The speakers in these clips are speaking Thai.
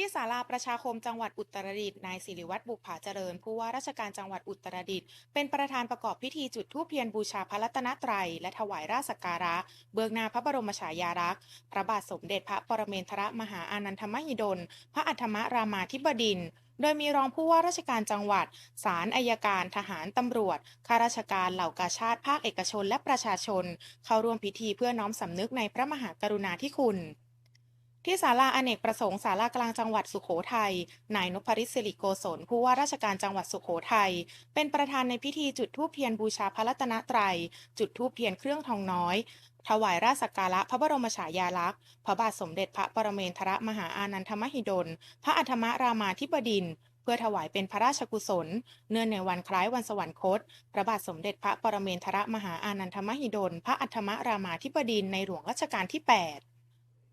ที่ศาลาประชาคมจังหวัดอุตรดิตถ์นายสิริวัตรบุปผาเจริญ ผู้ว่าราชการจังหวัดอุตรดิตถ์เป็นประธานประกอบพิธีจุดธูปเทียนบูชาพระรัตนตรัย และถวายราชสักการะ เบื้องหน้าพระบรมฉายาลักษณ์ พระบาทสมเด็จพระปรเมนทรมหาอานันทมหิดล พระอัฏฐมรามาธิบดินโดยมีรองผู้ว่าราชการจังหวัด ศาลอายการ ทหาร ตำรวจ ข้าราชการ เหล่ากาชาติภาคเอกชน และประชาชน เข้าร่วมพิธีเพื่อน้อมสำนึกในพระมหากรุณาธิคุณ ที่ศาลาอเนกประสงค์ศาลากลางจังหวัดสุโขทัย นายนพริศสิริโกศลผู้ว่าราชการจังหวัดสุโขทัย เป็นประธานในพิธีจุดธูปเทียนบูชาพระรัตนตรัย จุดธูปเทียนเครื่องทองน้อย ถวายราชสักการะพระบรมฉายาลักษณ์ พระบาทสมเด็จพระปรเมนทรมหาอานันทมหิดล พระอัฏฐมรามาธิบดินเพื่อถวายเป็นพระราชกุศล เนื่องในวันคล้ายวันสวรรคต พระบาทสมเด็จพระปรเมนทรมหาอานันทมหิดล พระอัฏฐมรามาธิบดินในหลวงรัชกาลที่ 8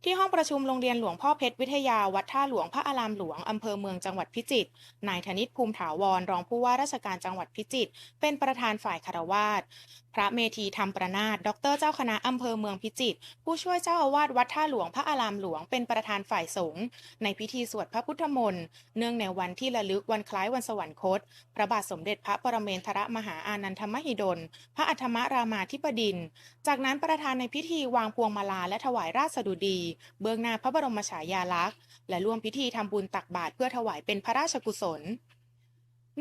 ที่ห้องประชุมโรงเรียนหลวงพ่อเพชรวิทยาวัดท่าหลวงพระอารามหลวงอำเภอเมืองจังหวัดพิจิตร นายธนิตภูมิถาวรรองผู้ว่าราชการจังหวัดพิจิตรเป็นประธานฝ่ายคารวาสพระเมธีธรรมประนาถดอกเตอรเจ้าคณะอำเภอเมืองพิจิตรผู้ช่วยเจ้าอาวาสวัดท่าหลวงพระอารามหลวงเป็นประธานฝ่ายสงฆ์ในพิธีสวดพระพุทธมนต์เนื่องในวันที่ระลึกวันคล้ายวันสวรรคต พระบาทสมเด็จพระปรเมนทรมหาอานันทมหิดล พระอัฏฐมรามาธิบดิน จากนั้นประธานในพิธีวางพวงมาลาและถวายราชสดุดีเบื้องหน้าพระบรมฉายาลักษณ์ และร่วมพิธีทำบุญตักบาตรเพื่อถวายเป็นพระราชกุศล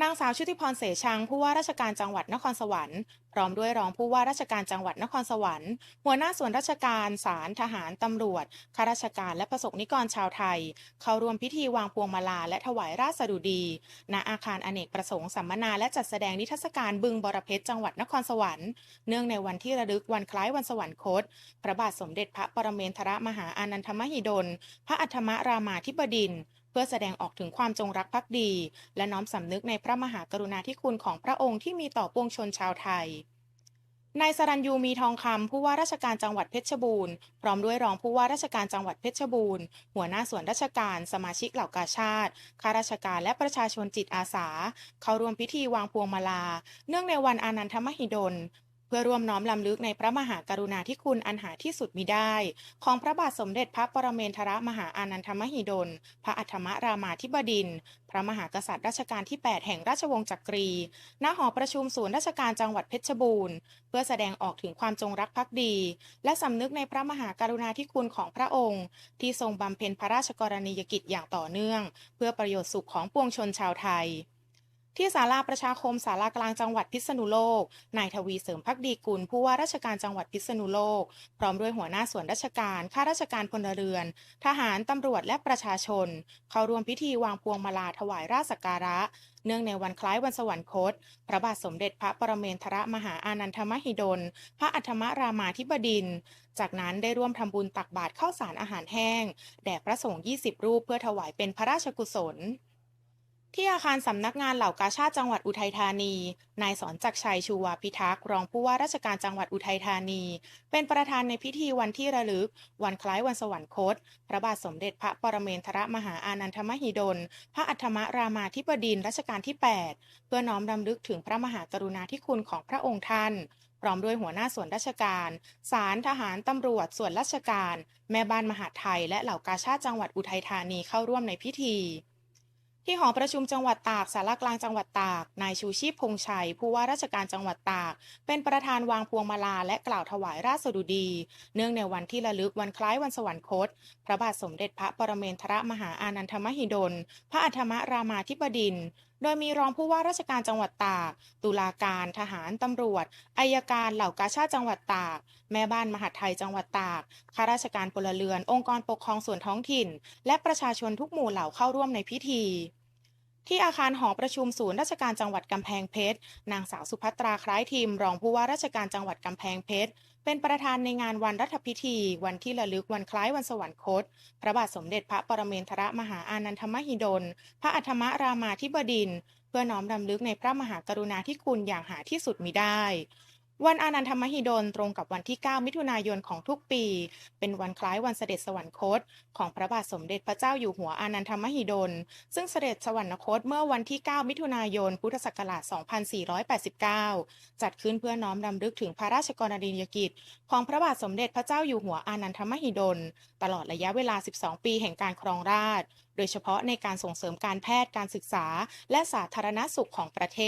นางสาวชุติพรเสชังผู้ว่าราชการจังหวัดนครสวรรค์พร้อมด้วยรองผู้ว่าราชการจังหวัดนครสวรรค์ หัวหน้าส่วนราชการศาลทหารตำรวจข้าราชการและประสบนิกรชาวไทย เข้าร่วมพิธีวางพวงมาลาและถวายราชสดุดี ณอาคารอเนกประสงค์สัมมนาและจัดแสดงนิทรรศการบึงบรเพชรจังหวัดนครสวรรค์เนื่องในวันที่ระลึกวันคล้ายวันสวรรคต พระบาทสมเด็จพระปรเมนทรมหาอานันทมหิดล พระอัฏฐมรามาธิบดินทร พื่อแสดงออกถึงความจงรักภักดี และน้อมสำนึกในพระมหากรุณาธิคุณของพระองค์ที่มีต่อปวงชนชาวไทยนายสรัญยูมีทองคำผู้ว่าราชการจังหวัดเพชรบูรณ์พร้อมด้วยรองผู้ว่าราชการจังหวัดเพชรบูรณ์หัวหน้าส่วนราชการ สมาชิกเหล่ากาชาติข้าราชการและประชาชนจิตอาสา เข้าร่วมพิธีวางพวงมาลา เนื่องในวันอานันทมหิดล เพื่อร่วมน้อมลำลึกในพระมหากรุณาธิคุณอันหาที่สุดมิได้ ของพระบาทสมเด็จพระปรเมนทรมหาอานันทมหิดล พระอัฏฐมรามาธิบดินทรพระมหากษัตริย์รัชกาลที่ 8 แห่งราชวงศ์จักรี ณ หอประชุมศูนย์ราชการจังหวัดเพชรบูรณ์ เพื่อแสดงออกถึงความจงรักภักดี และสำนึกในพระมหากรุณาธิคุณของพระองค์ ที่ทรงบำเพ็ญพระราชกรณียกิจอย่างต่อเนื่อง เพื่อประโยชน์สุขของปวงชนชาวไทย ที่ศาลาประชาคมศาลากลางจังหวัดพิษณุโลก นายทวีเสริมพักดีกุลผู้ว่าราชการจังหวัดพิษณุโลก พร้อมด้วยหัวหน้าส่วนราชการ ข้าราชการพลเรือน ทหาร ตำรวจและประชาชน เข้าร่วมพิธีวางพวงมาลาถวายราชการะ เนื่องในวันคล้ายวันสวรรคต พระบาทสมเด็จพระปรเมนทรมหาอานันทมหิดล พระอัฏฐมรามาธิบดิน จากนั้นได้ร่วมทำบุญตักบาตรข้าวสารอาหารแห้ง แด่พระสงฆ์ 20 รูปเพื่อถวายเป็นพระราชกุศล ที่อาคารสำนักงานเหล่ากาชาติจังหวัดอุทัยธานี นายสอนจักรชัยชูวาพิทักษ์รองผู้ว่าราชการจังหวัดอุทัยธานี เป็นประธานในพิธีวันที่ระลึก วันคล้ายวันสวรรคต พระบาทสมเด็จพระปรเมนทรมหาอานันทมหิดล พระอัฏฐมรามาธิบดินรัชกาลที่ 8 เพื่อน้อมรำลึกถึงพระมหากรุณาธิคุณของพระองค์ท่านพร้อมด้วยหัวหน้าส่วนราชการศาลทหาร ตำรวจ ส่วนราชการ แม่บ้านมหาไทย และเหล่ากาชาติจังหวัดอุทัยธานีเข้าร่วมในพิธี ที่หอประชุมจังหวัดตากสารกลางจังหวัดตาก นายชูชีพพงษ์ชัย ผู้ว่าราชการจังหวัดตาก เป็นประธานวางพวงมาลาและกล่าวถวายราชสดุดี เนื่องในวันที่ระลึกวันคล้ายวันสวรรคต พระบาทสมเด็จพระปรเมนทรมหาอานันทมหิดล พระอัฏฐมรามาธิบดินท โดยมีรองผู้ว่าราชการจังหวัดตาก ตุลาการทหารตำรวจอายการเหล่ากาชาติจังหวัดตาก แม่บ้านมหาดไทยจังหวัดตาก ข้าราชการพลเรือน องค์กรปกครองส่วนท้องถิ่น และประชาชนทุกหมู่เหล่าเข้าร่วมในพิธี ที่อาคารหอประชุมศูนย์ราชการจังหวัดกำแพงเพชร นางสาวสุภัตราคล้ายทิมรองผู้ว่าราชการจังหวัดกำแพงเพชร เป็นประธานในงานวันรัฐพิธี วันที่ระลึกวันคล้ายวันสวรรคต พระบาทสมเด็จพระปรเมนทรมหาอานันทมหิดล พระอัฏฐมรามาธิบดิน เพื่อน้อมรำลึกในพระมหากรุณาธิคุณอย่างหาที่สุดมิได้ วันอานันทมหิดลตรงกับวันที่ 9 มิถุนายนของทุกปี เป็นวันคล้ายวันเสด็จสวรรคต ของพระบาทสมเด็จพระเจ้าอยู่หัวอานันทมหิดล ซึ่งเสด็จสวรรคตเมื่อวันที่ 9 มิถุนายน พุทธศักราช 2489 จัดขึ้นเพื่อน้อมรำลึกถึงพระราชกรณียกิจ ของพระบาทสมเด็จพระเจ้าอยู่หัวอานันทมหิดล ตลอดระยะเวลา 12 ปีแห่งการครองราชย์โดยเฉพาะในการส่งเสริมการแพทย์การศึกษา และสาธารณสุขของประเทศ